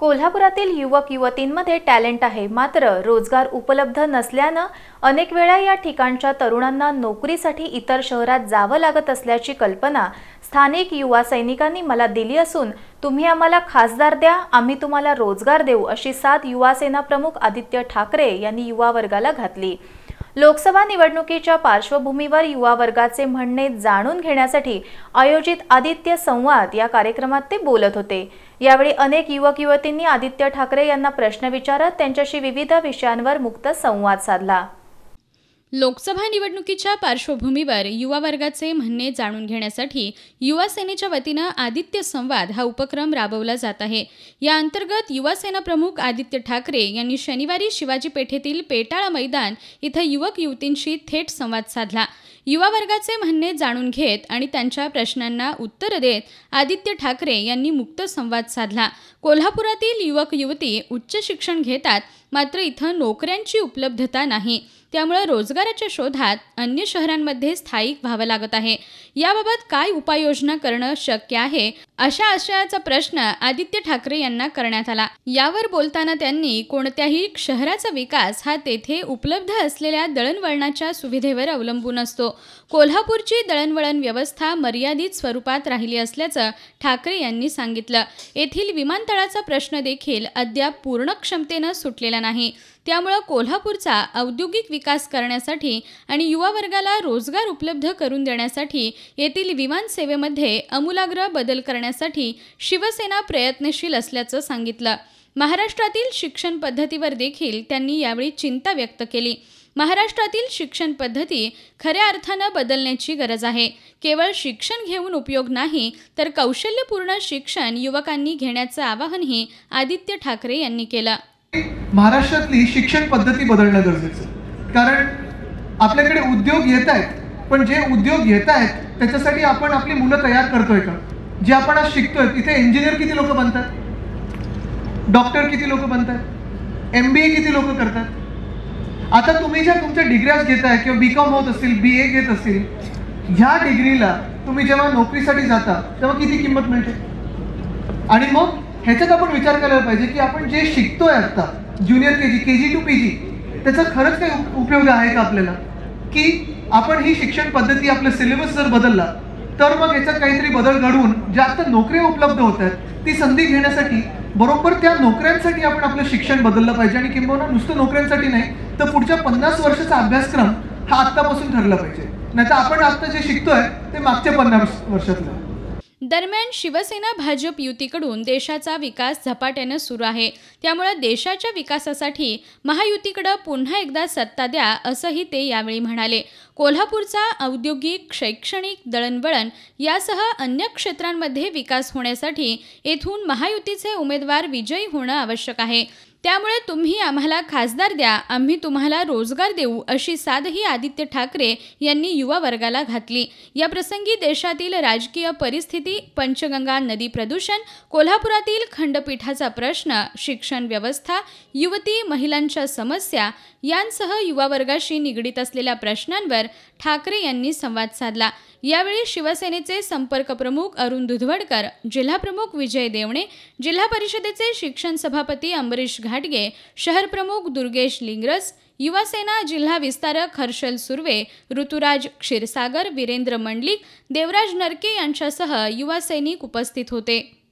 कोल्हापुरातील युवक युवतींमध्ये टॅलेंट आहे. मात्र रोजगार उपलब्ध नसल्यानं अनेक वेळा या ठिकाणच्या तरुणांना नोकरीसाठी इतर शहरात जावं लागत असल्याची कल्पना स्थानिक युवा सैनिकांनी मला दिली असून तुम्ही आम्हाला खासदार द्या आम्ही तुम्हाला रोजगार देऊ अशी साथ युवासेना प्रमुख आदित्य ठाकरे यांनी युवा वर्गाला घातली. लोकसभा निवडणुकीच्या पार्श्वभूमीवर युवा वर्गाचे म्हणणे जाणून घेण्यासाठी आयोजित आदित्य संवाद या कार्यक्रमात ते बोलत होते. यावेळी अनेक युवक युवतींनी आदित्य ठाकरे यांना प्रश्न विचारत त्यांच्याशी विविध विषयांवर मुक्त संवाद साधला. लोकसभा निवडणुकीच्या पार्श्वभूमीवर युवा वर्गाचे म्हणणे जाणून घेण्यासाठी युवा सेनेच्या वतीनं आदित्य संवाद हा उपक्रम राबवला जात आहे. या अंतर्गत युवा सेना प्रमुख आदित्य ठाकरे यांनी शनिवारी शिवाजी पेठेतील पेटाळा मैदान इथं युवक युवतींशी थेट संवाद साधला. युवा वर्गाचे म्हणणे जाणून घेत आणि त्यांच्या प्रश्नांना उत्तर देत आदित्य ठाकरे यांनी मुक्त संवाद साधला. कोल्हापुरातील युवक युवती उच्च शिक्षण घेतात मात्र इथं नोकऱ्यांची उपलब्धता नाही. त्यामुळे रोजगाराच्या शोधात अन्य शहरांमध्ये स्थायिक व्हावं लागत आहे. याबाबत काय उपाययोजना करणं शक्य आहे? अशा आशयाचा प्रश्न आदित्य ठाकरे यांना करण्यात आला. यावर बोलताना त्यांनी कोणत्याही शहराचा विकास हा तेथे उपलब्ध असलेल्या दळणवळणाच्या सुविधेवर अवलंबून असतो. कोल्हापूरची दळणवळण व्यवस्था मर्यादित स्वरूपात राहिली असल्याचं ठाकरे यांनी सांगितलं. येथील विमानतळाचा प्रश्न देखील अद्याप पूर्ण क्षमतेनं सुटलेला नाही. नाही. त्यामुळं कोल्हापूरचा औद्योगिक विकास करण्यासाठी आणि युवा वर्गाला रोजगार उपलब्ध करून देण्यासाठी येथील विमान सेवेमध्ये अमूलाग्र बदल करण्यासाठी शिवसेना प्रयत्नशील असल्याचं सांगितलं. महाराष्ट्रातील शिक्षण पद्धतीवर देखील त्यांनी यावेळी चिंता व्यक्त केली. महाराष्ट्रातील शिक्षण पद्धती खऱ्या अर्थानं बदलण्याची गरज आहे. केवळ शिक्षण घेऊन उपयोग नाही तर कौशल्यपूर्ण शिक्षण युवकांनी घेण्याचं आवाहनही आदित्य ठाकरे यांनी केलं. महाराष्ट्रातली शिक्षण पद्धती बदलणं गरजेचं कारण आपल्याकडे उद्योग येत आहेत पण जे उद्योग येत आहेत त्याच्यासाठी आपण आपली मुलं तयार करतोय का? जे आपण आज शिकतोय तिथे इंजिनियर किती लोक बनतात? डॉक्टर किती लोक बनतात? एम बी ए किती लोक करतात? आता तुम्ही ज्या तुमच्या डिग्र्याज घेताय किंवा बी कॉम होत असतील बी ए घेत असतील ह्या डिग्रीला तुम्ही जेव्हा नोकरीसाठी जाता तेव्हा किती किंमत मिळते? आणि मग? ह्याच्यात आपण विचार करायला पाहिजे की आपण जे शिकतोय आता junior K G K G two P G त्याचा खरंच काही उपयोग आहे का आपल्याला? की आपण ही शिक्षण पद्धती आपलं सिलेबस जर बदलला तर मग याच्यात काहीतरी बदल घडवून ज्या आता नोकऱ्या उपलब्ध होत आहेत ती संधी घेण्यासाठी बरोबर त्या नोकऱ्यांसाठी आपण आपलं शिक्षण बदललं पाहिजे आणि किंबहुना नुसतं नोकऱ्यांसाठी नाही तर पुढच्या पन्नास वर्षाचा अभ्यासक्रम हा आत्तापासून ठरला पाहिजे. नाही तर आपण आत्ता जे शिकतोय ते मागच्या पन्नास वर्षातलं. दरम्यान शिवसेना भाजप युतीकडून देशाचा विकास झपाट्यानं सुरू आहे. त्यामुळे देशाच्या विकासासाठी महायुतीकडं पुन्हा एकदा सत्ता द्या असंही ते यावेळी म्हणाले. कोल्हापूरचा औद्योगिक शैक्षणिक दळणवळण यासह अन्य क्षेत्रांमध्ये विकास होण्यासाठी येथून महायुतीचे उमेदवार विजयी होणं आवश्यक आहे. त्यामुळे तुम्ही आम्हाला खासदार द्या आम्ही तुम्हाला रोजगार देऊ अशी साधही आदित्य ठाकरे यांनी युवा वर्गाला घातली. या प्रसंगी देशातील राजकीय परिस्थिती पंचगंगा नदी प्रदूषण कोल्हापुरातील खंडपीठाचा प्रश्न शिक्षण व्यवस्था युवती महिलांच्या समस्या यांसह युवा वर्गाशी निगडीत असलेल्या प्रश्नांवर ठाकरे यांनी संवाद साधला. यावेळी शिवसेनेचे संपर्क प्रमुख अरुण दुधवडकर जिल्हाप्रमुख विजय देवणे जिल्हा परिषदेचे शिक्षण सभापती अंबरीश घाटगे शहर प्रमुख दुर्गेश लिंगरस युवासेना जिल्हा विस्तारक हर्षल सुर्वे ऋतुराज क्षीरसागर वीरेंद्र मंडलिक देवराज नरके यांच्यासह युवा सैनिक उपस्थित होते.